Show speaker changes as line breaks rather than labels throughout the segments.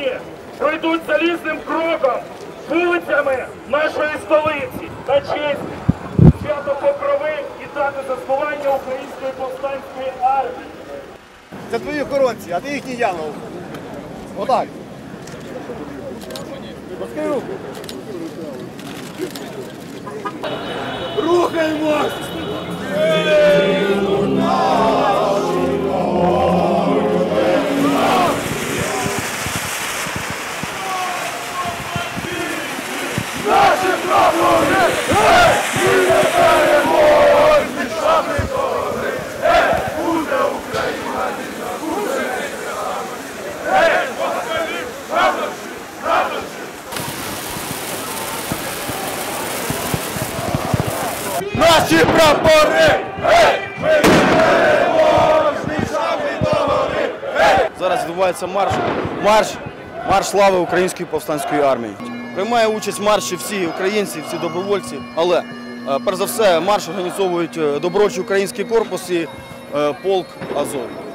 які пройдуть залізним кроком вулицями нашої столиці на честь свято Покрови і дати заснування Української повстанської армії.
Це твої охоронці, а ти їхній янгол. Отак. Пускай руку. Рухаємось! Наші прапори! Зараз відбувається марш, марш, марш слави Української повстанської армії. Приймає участь в марші всі українці, всі добровольці, але е, перш за все марш організовують е, добровольчий український корпус і е, полк Азов.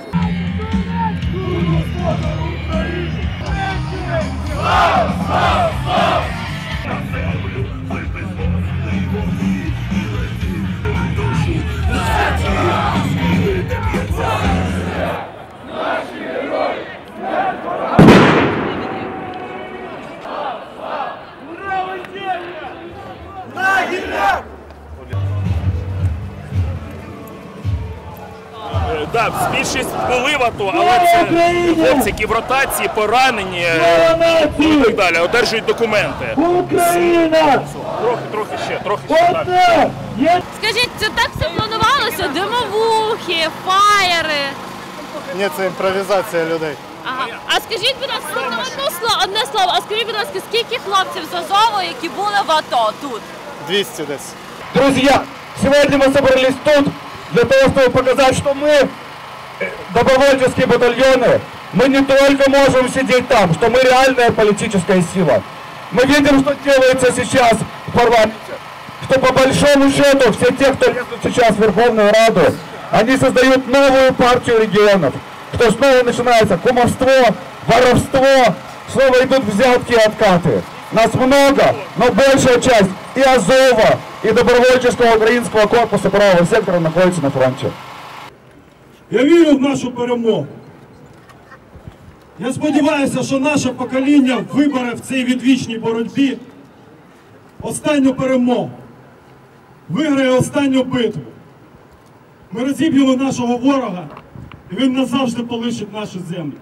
Да, більшість були в АТО, але це хлопці, які в ротації, поранені і так далі, одержують документи.
Україна!
Трохи, трохи ще, трохи ще так.
Скажіть, це так все планувалося? Димовухи, фаєри.
Ні, це імпровізація людей.
Ага. А скажіть, будь ласка, одне слово, одне слово, а скажіть, будь ласка, скільки хлопців з Азову, які були в АТО тут?
200 десь.
Друзья, сегодня мы собрались тут для того, чтобы показать, что мы, э, добровольческие батальоны, мы не только можем сидеть там, что мы реальная политическая сила. Мы видим, что делается сейчас в парламенте. Что по большому счету все те, кто лезут сейчас в Верховную Раду, они создают новую партию регионов. Что снова начинается кумовство, воровство, снова идут взятки и откаты. Нас много, но большая часть и Азова, и добровольческого украинского корпуса правого сектора находится на фронте.
Я вірю в нашу перемогу. Я сподіваюся, що наше покоління вибере в цій відвічній боротьбі останню перемогу, виграє останню битву. Ми розіб'ємо нашого ворога, і він назавжди полишить нашу землю.